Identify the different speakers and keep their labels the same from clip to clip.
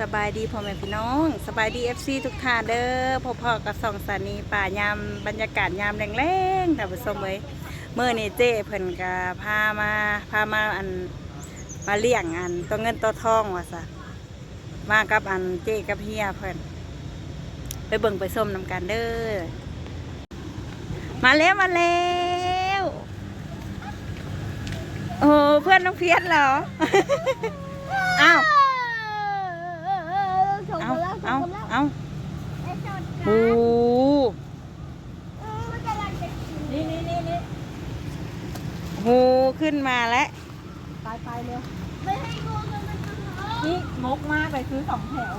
Speaker 1: สบายดีพ่อแม่พี่น้อง สบายดีเอฟซีทุกท่านเด้อพ่อพ่อกับสองสานีป่ายามบรรยากาศยามแรงๆท่านผู้ชมเว้ยเมื่อนี่เจ้เพิ่นก็พามาพามาอันมาเลี้ยงอันตัวเงินตัวทองว่าซะมากับอันเจ้กับเฮียเพิ่นไปเบิ่งไปส้มนำกันเด้อมาแล้วมาแล้วโอ้เพื่อนน้องเพียรเหรออ้าว เอาเอาเอาโอ้
Speaker 2: นี่นี่นี่นี่
Speaker 1: โหขึ้นมาแล้ว
Speaker 2: ไปไปเร็วนี่งกมากไปซื้อสองแถว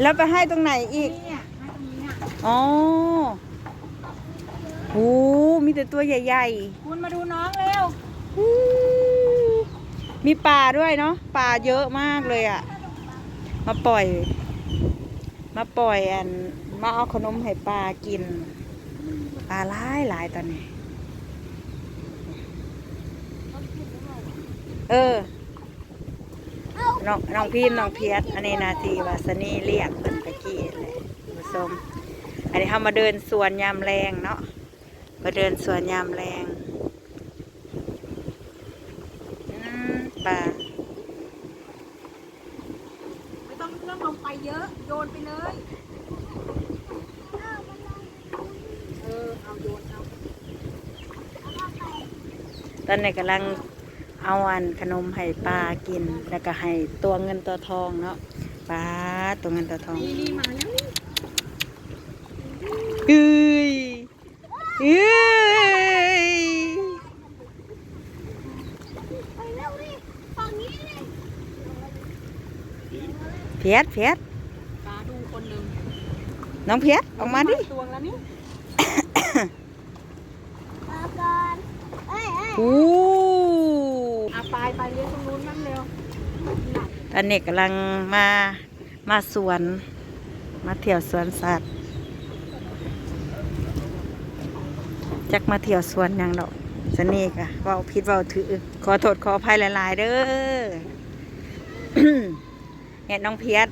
Speaker 1: แล้วไปให้ตรงไหนอีก
Speaker 2: เนี่ยให้ตรงนี้เนี่ย
Speaker 1: อ๋อโหมีแต่ตัวใหญ่
Speaker 2: คุณมาดูน้องเร็ว
Speaker 1: ๆอู้มีปลาด้วยเนาะปลาเยอะมากเลยอะ่ะ มาปล่อย มาปล่อยอันมาเอาขนมให้ปลากิน ปลาหลายหลายตอนนี้ เออน้องน้องพีนน้องเพียรอันนี้นาทีวาสนีเรียกเพิ่นตะกี้เลยผู้ชมอันนี้เขามาเดินสวนยามแรงเนาะมาเดินสวนยามแรงอืมป่า
Speaker 2: ไม่ต้องเครื่องลงไปเยอะโยนไปเลย เออเอาโยนเอา
Speaker 1: ตอนนี้กำลังเอาอันขนมให้ปลากิน แล้วก็ให้ตัวเงินตัวทองเนาะปลาตัวเงินตัวทอง
Speaker 2: นี่นี่มาแล้วนี่
Speaker 1: เอ้ยเอ้ยเพียรเพียร
Speaker 2: ตาดูคนหนึ่ง
Speaker 1: น้องเพียรออกมาดิ
Speaker 2: ตัวแล้วนี่
Speaker 1: อู้
Speaker 2: อะไปไปเลี้ยงตรงนู้นนั่นเร็วหนัก
Speaker 1: ตอนนี้กำลังมามาสวน มาเที่ยวสวนสัตว์จักมาเที่ยวสวนหยังดอกสนี่กะเว่าผิดเว่าถือขอโทษขออภัยหลายๆเด้อเห็นน้องเพียร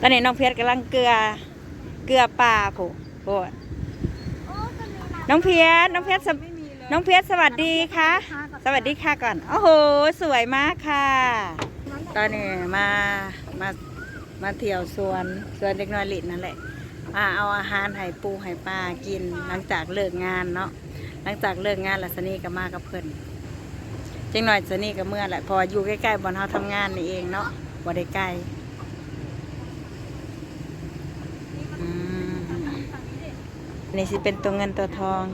Speaker 1: ตอนนี้น้องเพียรกำลังเกลือเกลือป่าผู้โพด น้องเพียรน้องเพียรสว
Speaker 2: ไม่มีเลย
Speaker 1: น้องเพียรสวัสดีค่ะ สวัสดีค่ะก่อน โอ้โห สวยมากค่ะ ตอนนี้มา มา มาเที่ยวสวน สวนเด็กน้อยหลินนั่นแหละ มาเอาอาหารให้ปูให้ปลากิน หลังจากเลิกงานเนาะ หลังจากเลิกงานแล้วสนี่ก็มากับเพิ่นจังหน่อยสนี่ก็เมื่อแหละเพออยู่ใกล้ๆบอนเฮาทำงานนี่เองเนาะบ่ได้ใกล้อืม นี่สิเป็นตัวเงินตัวทอง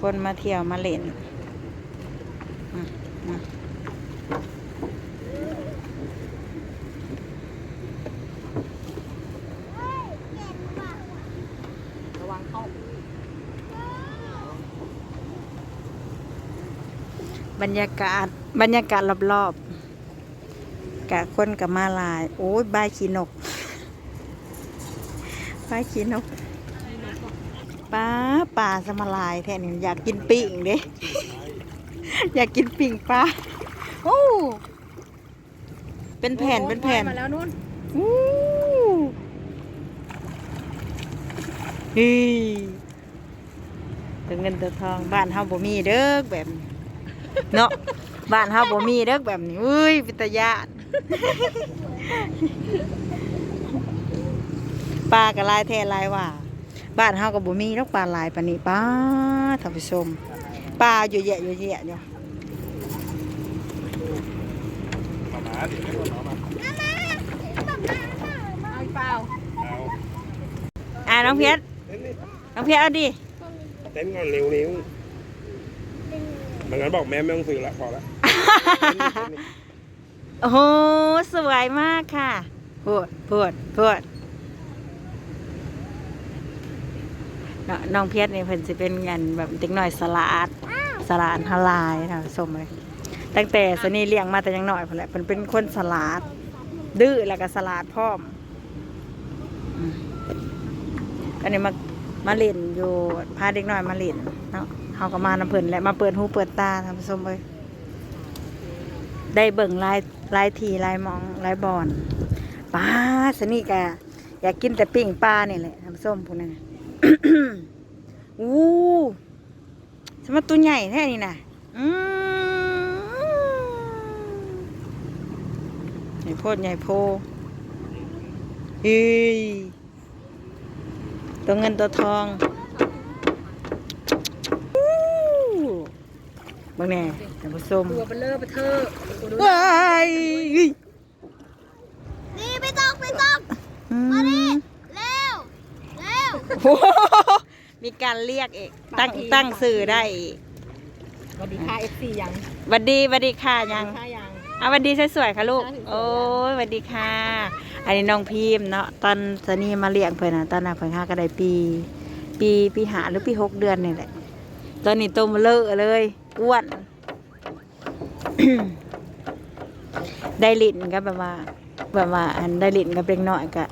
Speaker 1: คนมาเที่ยวมาเล่น
Speaker 2: ระวังเข้า
Speaker 1: บรรยากาศบรรยากาศรอบๆกะคนกับมาลาย โอ้ยบายขีนกบายขีนกาป่าสมาลายแทนนี่อยากกินปิ่งเด้ อยากกินปิ่งปลาโอ้เป็นแผ่นเป็นแผ่น
Speaker 2: มาแล้วนู่น
Speaker 1: อู้ฮีตัวเงินตัวทองบ้านเฮาบ่มีเด้อแบบนี้เนาะบ้านเฮาบ่มีเด้อแบบนี้อุ้ยปิตายานปลากระลายแท้ลายว่า บ้านเฮาก็บ่มีดอกปลาหลายปานนี้ป้าท่านผู้ชมปลาอยู่แยะอยู่แยะอยู่
Speaker 2: เอาอีกเปล่า
Speaker 1: อ่าน้องเพชรน้องเพชรเอาดิ
Speaker 3: เต้นก่อนเร็วนิ้วมันงั้นบอกแม่ไม่ต้องซื้อละพอละ
Speaker 1: โอ้โหสวยมากค่ะพูดพูดพูด นาะน้องเพชรนี่เพิ่นสิเป็นเงินแบบเด็กน้อยสลัดสลัดฮาลายนะสมเลยตั้งแต่สนี่เลี้ยงมาแต่ยังน้อยพุ่นแหละเพิ่นเป็นคนสลัดดื้อแล้วก็สลัดพร้อมอืมอันนี้มามาเล่นอยู่พาเด็กน้อยมาเล่นเนาะเฮาก็มานำเพิ่นแหละมาเปิดหูเปิดตาท่านผู้ชมเอ้ยได้เบิ่งหลายหลายทีหลายหมองหลายบอนปลาสนี่กะอยากกินแต่ปิ้งปลานี่แหละน้ำส้มพวกนั้นน่ะ อู้สมาตัวใหญ่แท้นี่นะอืมใหญ่โพดใหญ่โพเฮ้ยตัวเงินตัวทองอู้บางแน่ท่านผู้ชม
Speaker 2: ตัวเบลเลอร์เบเทอร์ตัวดู
Speaker 1: ว้าย
Speaker 4: นี่ไม่ต้องไม่ต้อง
Speaker 1: อื
Speaker 4: มาดิ
Speaker 1: ม
Speaker 4: เร็ว เร็ว
Speaker 1: โอ้โห มีการเรียกอีกตั้งตั้งสื่อได้อีก
Speaker 2: สวัสดีค่ะ FC ยัง
Speaker 1: หวัดดีหวัดดีค่ะยัง
Speaker 2: ค่ะยัง
Speaker 1: เอาหวัดดีสวยๆค่ะลูก
Speaker 2: สวยๆ
Speaker 1: โอ้ยหวัดดีค่ะ อันนี้น้องพิมพ์เนาะตอนสนี่มาเลี้ยงเพิ่นน่ะตอนน่ะเพิ่นห้าก็ได้ปี ปีปีหาหรือปีหกเดือนนี่แหละ ตอนนี้โตมาเลอะเลยอ้วนได้ลิ้นก็แบบว่า แบบว่า อันได้ลิ้นก็เป็นน้อยก็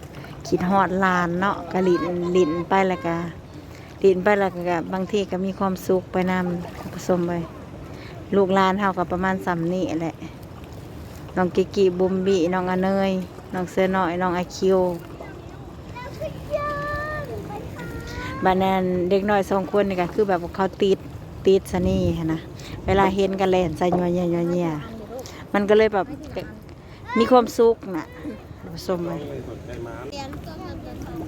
Speaker 1: คิดฮอดลานเนาะก็ลิ้นลิ้นไปแล้วก็ลิ้นไปแล้วก็บางทีก็มีความสุขไปนำผสมไปลูกลานเฮาก็ประมาณสำนี้แหละน้องกิกิบุมบีน้องอเนยน้องเสือน้อยน้องไอคิวบานนั้นเด็กน้อยสองคนนี่ก็คือแบบว่าเขาติดติดสนี่นะเวลาเห็นกันเล่นใส่ยัวเยียยัวเยียมันก็เลยแบบมีความสุขน่ะ ผสมไป
Speaker 4: เรียนตัวเงินตัวทอง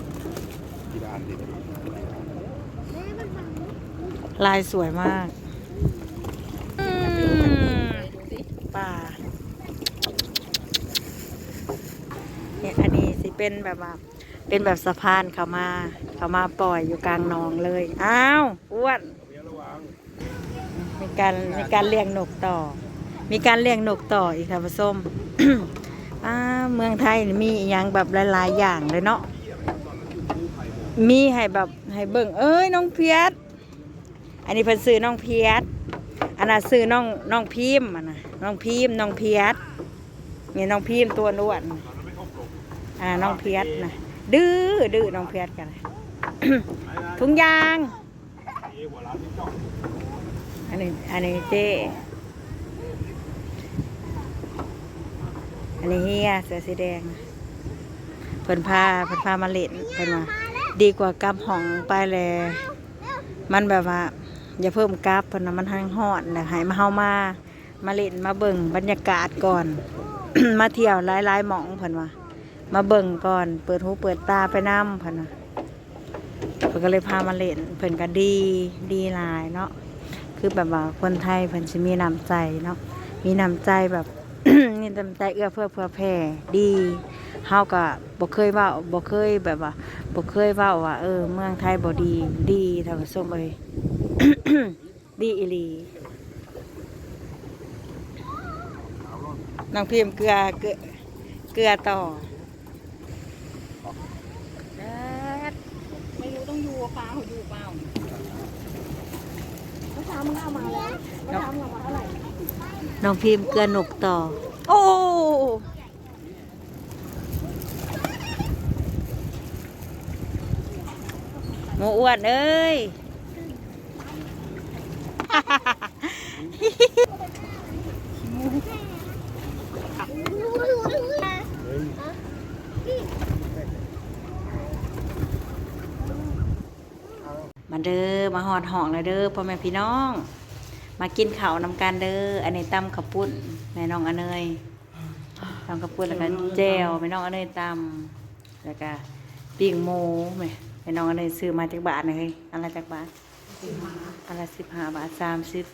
Speaker 3: กีฬาดิ
Speaker 4: นี่มันมัน
Speaker 1: ลายสวยมากป่าเนี่ยอันนี้สิเป็นแบบว่าเป็นแบบสะพานเขามาเขามาปล่อยอยู่กลางหนองเลย อ้าวอ้วน มีการมีการเลี้ยงนกต่อ มีการเลี้ยงนกต่ออีกค่ะผสม อ่าเมืองไทยมีอย่างแบบหลายๆอย่างเลยเนาะมีให้แบบให้เบิ่งเอ้ยน้องเพียรอันนี้เพิ่นซื้อน้องเพียรอันน่ะซื้อน้องน้องพิมพ์อันน่ะน้องพิมพ์น้องเพียรนี่น้องพิมพ์ตัวอ้วนอ่าน้องเพียรนะดื้อดื้อน้องเพียรกันถุงยางอันนี้อันนี้เจ๊ อันนี้เฮียเสือสีแดงเพิ่นพาเพิ่นพามาเล่นเพิ่นว่าดีกว่ากำห้องไปเลยมันแบบว่า อย่าเพิ่มกราฟเพิ่นว่ามันทั้งฮอดแล้วให้มาเฮามามาเล่นมาเบิ่งบรรยากาศก่อน มาเที่ยวหลายๆหม่องเพิ่นว่ามาเบิ่งก่อน เปิดหูเปิดตาไปนำเพิ่นว่าเพิ่นก็เลยพามาเล่นเพิ่นก็ดีดีหลายเนาะคือแบบว่าคนไทยเพิ่นสิมีน้ำใจเนาะมีน้ำใจแบบ มีน้ำใจเอื้อเพื่อเพื่อแผ่ดีเฮาก็บ่เคยว้าบ่เคยแบบว่าบ่เคยว้าว่า เออ เมืองไทยบ่ดีดีท่านผู้ชมเอ้ยดีอีหลีน้องพิมเกลือเกลือเกลือต่อ
Speaker 2: ไม่รู้ต้องอยู่ฟ้าเขาอยู่เปล่า
Speaker 1: น้องพิมพ์เกลือนกต่อ โอ้หมูอ้วนเอ้ย มาเด้อมาหอดห้องเลยเด้อพ่อแม่พี่น้อง มากินข้าวนำกันเด้ออันนี้ตำข้าวปุ้นแม่น้องอเนยตำข้าวปุ้นแล้วก็แจ่วแม่น้องอเนยตำแล้วก็ปิ้งหมูแม่แม่น้องอเนยซื้อมาจากบาทนะเฮ้ยอันละจากบาทอันละสิบห้าบาทสามสิบ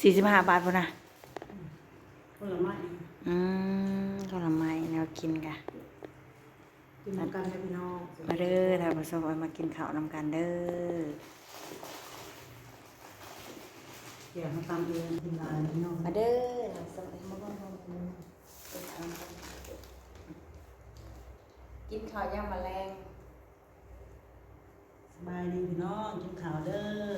Speaker 1: สี่สิบห้าบาทพุ่นนะผลไม้อืมผลไม้แนวกินกะ
Speaker 2: กินกันเลยพี่น้อง
Speaker 1: มาเด้อท่านผู้ชมมากินข้าวนำกันเด้อ
Speaker 2: เดี๋ยวมาตามเองกินลายพี่น้อง
Speaker 1: มาเด้อท่านผู้ชมมาบ้างกินข้าวย่างแมลง
Speaker 2: สบายดีพี่น้องกินข้าวเด้อ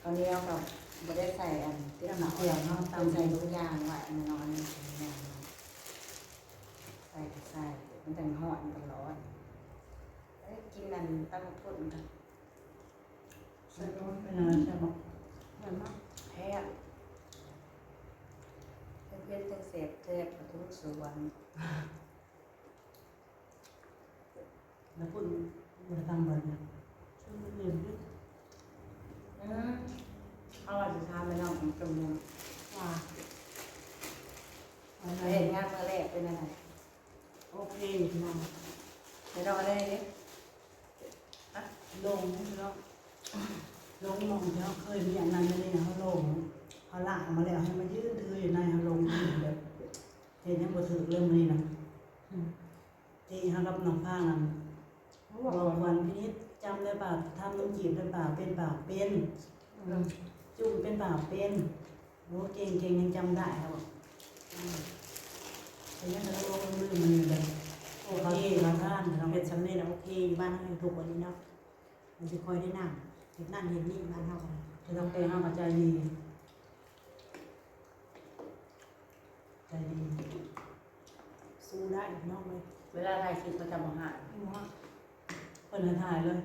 Speaker 1: ข้าวเหนียวกับไม่ได้ใส่อันที่เราเกี่ยวเนาะตามใส่ทุกอย่างไว้มันนอนนี่ใส่ก็ใส่ มันแต่งหอดตลอดเอ้ยกินนั่นตั้งพุ่นกัน
Speaker 2: ใส่ร้อนไปนานใช่ไหม
Speaker 1: มันมากแพ้แพ้
Speaker 5: เป็นจังเสพเทพทุกสวน
Speaker 6: แล้วพูดมาทำบันเนี่ยช่วยเรียนด้วย
Speaker 5: อืมเอาว่าจะทำไปน้องจำนวน
Speaker 6: ว่าอะไร
Speaker 5: เห็นงานเมื่อแรกเป็นอะไร
Speaker 6: โอเคพี่น้อง
Speaker 5: เดี๋ยวเราอะไรเนี่ย
Speaker 6: ลงแล้วลงลงแล้วเคยมีอันนั้นไม่ได้เขาลงเขาลากมาแล้วให้มายืนถืออยู่ในเขาลงแบบเห็นยังบ่ถือเริ่มนี้นะที่เขารับน้องข้านั้นบอกวันพินิจจำได้ป่ะทำน้ำจีบได้ป่ะเป็นป่ะเป็นจุ่มเป็นป่ะเป็นโอ้เก่งเก่งยังจำได้ครับ แต่ยังเราลงลืมมันอยู่เลยโอเคมาท่านเรา
Speaker 7: เป็นสำเร็จแล้วโอเคบ้านเราถูกกว่านี้เนาะมันจะคอยได้นั่งเห็นนั่นเห็นนี่บ้านเรา
Speaker 6: จะต้องไปห้ามใจดีใจดี
Speaker 7: สู้ได้นอกเลย
Speaker 5: เวลาถ่ายคลิปก็จะมาหา
Speaker 6: เปิดถ่ายเลย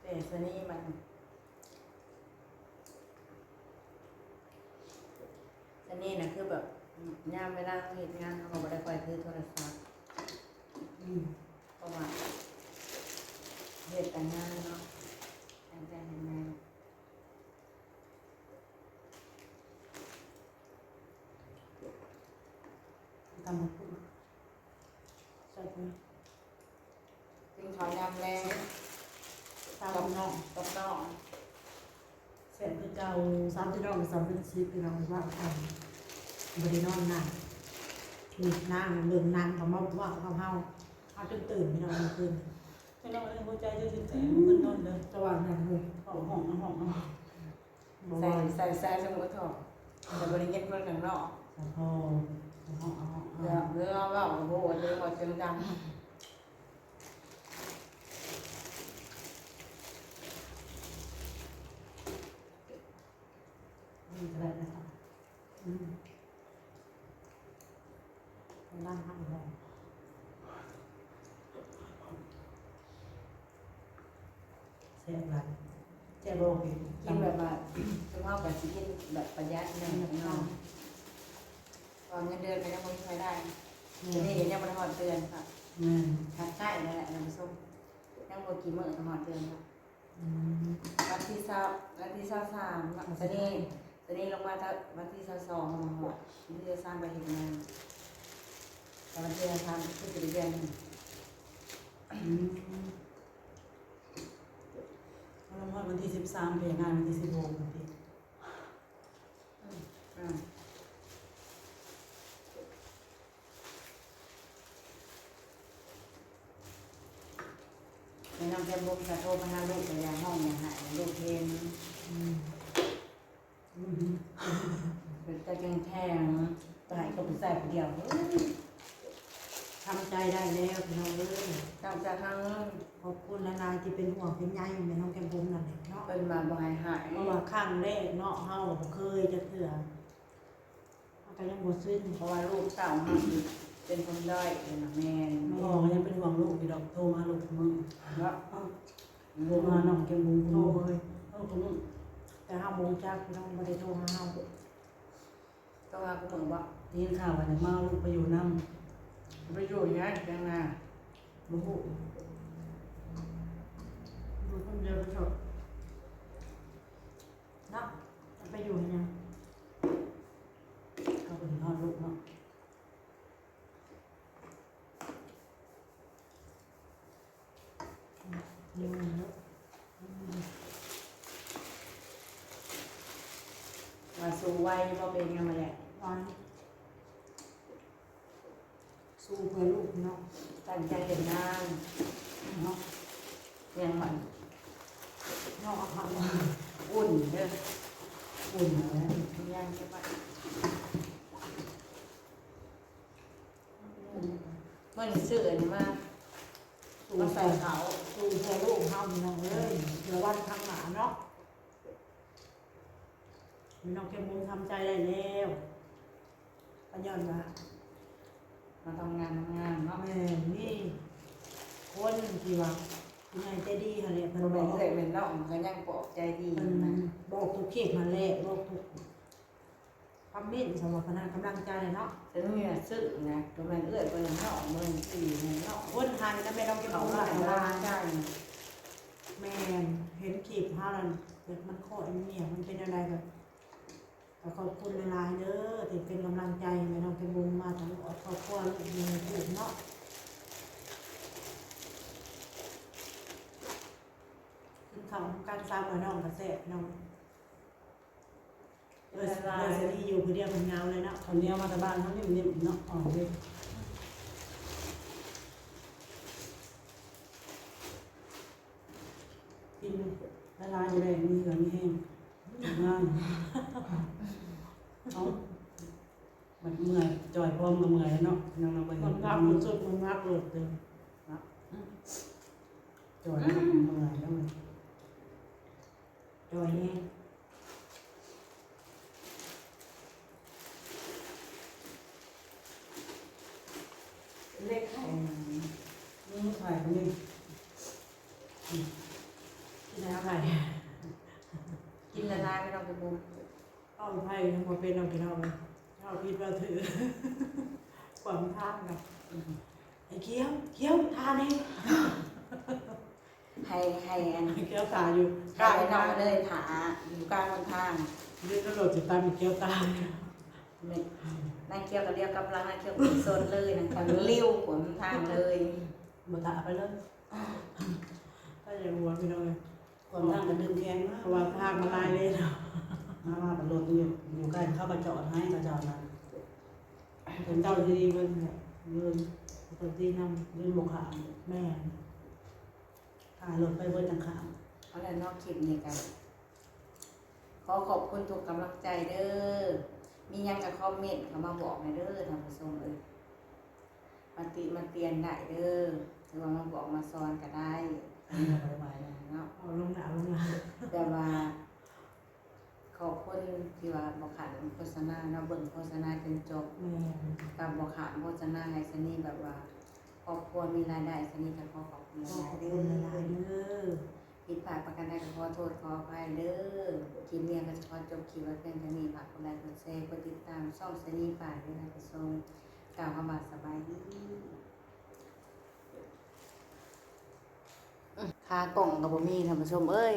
Speaker 5: แต่สนี่มันสนี่นะคือแบบ ยามเวลาเขาเห็นงานเขาบอกว่ได้คอยถือโทรศัพท์
Speaker 6: อืม
Speaker 5: เพราะว่าเหตุแต่งงานเนาะแต่งแต่งงาน
Speaker 6: ทำมาพูดใส่ไป
Speaker 5: ซึ่งเขายำแรง
Speaker 7: ตาม
Speaker 5: กับ
Speaker 7: น้อง
Speaker 5: กับน้อง
Speaker 6: เสร็จคือเก่า
Speaker 7: สามที่น้องสามเป็นสิบพี่น้องว่ากัน บริโนอนนั่งนี่นั่งเรื่องนั่งเขามาว่าเขาเฮาเขาจนตื่นพี่น้องเมื่อคืน
Speaker 6: ไม่ต้องเล่นหัวใจจะถึงแต่มันขึ้นนอนเลย
Speaker 7: จังหวะนั้นเลย
Speaker 6: ห้องห้องห้องห้อง
Speaker 7: บอก
Speaker 5: ใส่
Speaker 7: ว่า
Speaker 5: ใส่ใส่สมุดถอดแต่บริเวณเพื่อนข้างนอก
Speaker 6: ห้องห้องห้องห้อง
Speaker 5: เรื่องเรื่องว่าโอ้โหเรื่องว่าเสียงดัง
Speaker 6: นี่อะไรนะครับ
Speaker 7: อืมไปนั่งห้างรอ
Speaker 6: เสียอะไรเจ๊บอกอีก
Speaker 5: กินแบบว่าสมมติแบบสิกินแบบประหยัดหนึ่งเนาะตอนเงินเดือนก็ยังไม่ค่อยได้ทีนี้ยังไม่ได้หอดเดือนค่ะทักใกล้แล้วแหละน้ำส้มยังบ่กี่มื้อก็หอดเดือนค่ะวันที่เศร้าวันที่เศร้าสามตอนนี้ตอนนี้ลงมาถ้าวันที่เศร้าสองมาหอดวันที่เศร้าสามไปเห็นงาน แต่วันที่เศร้าสามคือจะเดือนหนึ่ง
Speaker 6: อืมเราพอวันที่สิบสามเปลี่ยนงานวันที่สิบหกวันที่
Speaker 5: ในน้ำแก้มบุกจะโทรมาหาลูกแต่ยังห้องยังหายลูกเพนเป็นตะแกงแทงตายก็ไปใส่คนเดียวเฮ้ย
Speaker 7: ทำใจได้แล้วพี่น้องเอ้ย
Speaker 5: ตามจากทาง
Speaker 7: ขอบคุณละลายที่เป็นห่วงเป็นใยแม่น้องแก้มบุ้มนั่นแหละเนาะ
Speaker 5: เป็นมาบ่หายหาย
Speaker 7: เพราะว่าข้างแรกเนาะเฮาบ่เคยจะเถื่อเฮาก็ยังบ่ซึ้ง
Speaker 5: เพราะว่าลูกสาวมันเป็นคนด้อยเป็นแมน
Speaker 6: พ่อก็ยังเป็นห่วงลูกอยู่ดอกโทรมาลูกมึง
Speaker 5: เนาะ
Speaker 6: โทรมาน้องแกมุง
Speaker 7: โทร
Speaker 6: โทร
Speaker 7: เลย
Speaker 6: เออผม
Speaker 7: แต่เฮาบ่รู้จักพี่น้องบ่ได้โทรหาเฮา
Speaker 5: ก็ว่ากูเหมือนว่า
Speaker 6: ได้ยินข่าวว่าจะมาเอาลูกไปอยู่น้
Speaker 5: ไปอยู่อย่างนั้นยังไงำ
Speaker 6: บ่ฮู้
Speaker 7: อยู่คนเดียวไปเถอะเนาะไปอยู่ให้ยัง
Speaker 6: เขาไปนอนลูกเนาะ
Speaker 7: อยู่เนาะ
Speaker 5: มาสู่วัยพอเป็นยังไงแหละ
Speaker 7: วัน สู้เพื่อลูกเนาะ
Speaker 5: ตั้งใจเห็นงานเนาะเรียงมัน
Speaker 7: เนาะเอาม
Speaker 5: อุ่นเด้อ
Speaker 6: อุ่นแล้ว
Speaker 5: ยังใช่ปะเมื่อนี้ซื้ออันนี้มา
Speaker 7: สู้
Speaker 5: มา
Speaker 7: ใส่
Speaker 5: เขา
Speaker 7: สู้เพื่อลูกเฮาเน้องเอ้ยเดี๋ยววันข้างหน้าเนาะน้องแกมุงทำใจได้แล้วปัญญาว่า
Speaker 5: มาทำงานทำงานเนาะ
Speaker 7: แม่นี่คนที่ว่าคุณยายใจดีค่ะเนี่ยเพิ่น
Speaker 5: เรา
Speaker 7: บ
Speaker 5: แบ่
Speaker 7: องก
Speaker 5: เลยแน้องก็ยังปลอบใจดี
Speaker 7: มัน
Speaker 5: นะ
Speaker 7: บอกทุกเขตมาแลกบอกทุกคอมเมนต์สำหรับพนักกำลังใจเนาะ
Speaker 5: แต่นี่น่ะซึ้งนะกำลังเอื้อยไปนน้องเมืองสี่นะน้อง
Speaker 7: คนไทยก็ไม่ต้องเก็บ
Speaker 5: เขา
Speaker 7: เอา
Speaker 5: ห
Speaker 7: ไว้
Speaker 5: ลาย
Speaker 7: เอา
Speaker 5: ล้า
Speaker 7: ไว้
Speaker 5: นได้
Speaker 7: แม่นเห็นขีบห้านันเด็กมันข้ออันเนี่ยมันเป็นอะไรแบบ แต่ขอบคุณหลายๆเด้อที่เป็นกำลังใจไม่ต้องเป็นบุญมาทั้งครอบครัวลูกมีถูกเนาะขึ้นเขาการสร้างมาน้องกระแสน้องเออเออเสรีอยู่คนเดียวคนเงาเลยเนาะ
Speaker 6: คนเดียวมาแต่บ้านเขานิ่มๆเนาะอ๋อเว้ยกินละลายอยู่ได้มีเหลือมีแห้งง่ายเอามัน เมื่อยจอยพร้อมกับเมื่อยแล้วเนาะน้องเราไป
Speaker 7: มั
Speaker 6: เห็
Speaker 7: น
Speaker 6: น
Speaker 7: งับมันสุดมันงับเลยเต็ม
Speaker 6: จอยแล้วมันเมื่อยแล้วมัน
Speaker 7: จอยแห้ง
Speaker 5: เล็กไข่
Speaker 6: นี่ถ่ายไปนี่
Speaker 7: ที่ไหนอะไร
Speaker 5: กินละลายไม่ต้องไปบุญ
Speaker 7: เอาไพ่ทั้งหมดเป็นเอากี่เอาเลย เอาพี่มาถือความท่านกับไอ้เกี้ยวเกี้ยวทานเอง
Speaker 5: ให้ให้อัน
Speaker 7: ไอ้เกี้ยวตาอยู่ก
Speaker 5: ให้
Speaker 7: ลาง
Speaker 5: น้อ
Speaker 7: ทางง
Speaker 5: เลยถาอยู่กลางคนทาง
Speaker 7: ยืนกระโดดจะตามไอ้เกี้ยวตา
Speaker 5: ไม่นั่งเกี่ยวกับเรียวกับลังนั่งเกี่ยวกับโซนเลยนะกันลิ้วขนทางเลย
Speaker 6: มาตาไปเลย
Speaker 7: ถ้าอย่างหัวพี่น้องเลย
Speaker 6: ความทางก็ดึงแข็งมาก
Speaker 7: เพราะว่าทางมาลายเลยเนาะ
Speaker 6: มามาเป็นรถอยู่อยู่ใกล้เข้าไปจอดให้ก็จอดนั้น
Speaker 7: เป็นเจ้าดีๆมันเนี่ยยืนปกติน
Speaker 6: ยืนบกขาม
Speaker 7: แม่
Speaker 6: ถ่ายรถไปเบิ้ลจังขาม
Speaker 5: เอาแล้วนอกคลิปนี้กัน ขอขอบคุณทุกกำลังใจเด้อ มีหยังกับคอมเมนต์เข้ามาบอกในเด้อท่านผู้ชมเอ้ยมาติมาเตียนได้เด้อหรือว่ามาบอกมาสอนก็ได้
Speaker 6: อันนี้เราไปนะ
Speaker 5: เนาะ
Speaker 7: เอาลงหนาลงหนา
Speaker 5: แต่ว่า ขอบคุณที่ว่า บอกขาดโฆษณาเนาะเบิ่งโฆษณาจนจบ
Speaker 7: แม่
Speaker 5: กับบอกขาดโฆษณาให้สนี่แบบว่าครอบครัวมีรายได้สนี่ก็ขอขอบคุณห
Speaker 7: ขอ
Speaker 5: ลาย
Speaker 7: บ
Speaker 5: ๆ
Speaker 7: คุ
Speaker 5: เด้
Speaker 7: ณหลาย
Speaker 5: อ
Speaker 7: ๆเด้อ
Speaker 5: ผิดพลาดประกันใดก็ขอโทษขออภัยเด้อคลิปนี้ก็จะขอจบคลิปไว้เพียงเท่านี้ฝากกดไลค์กดแชร์กดติดตามช่องสนีป่าด้วยนะผู้ชมกล่าวคำว่าสบายดีคากล่องกับบ่มีท่านผู้ชมเอ้ย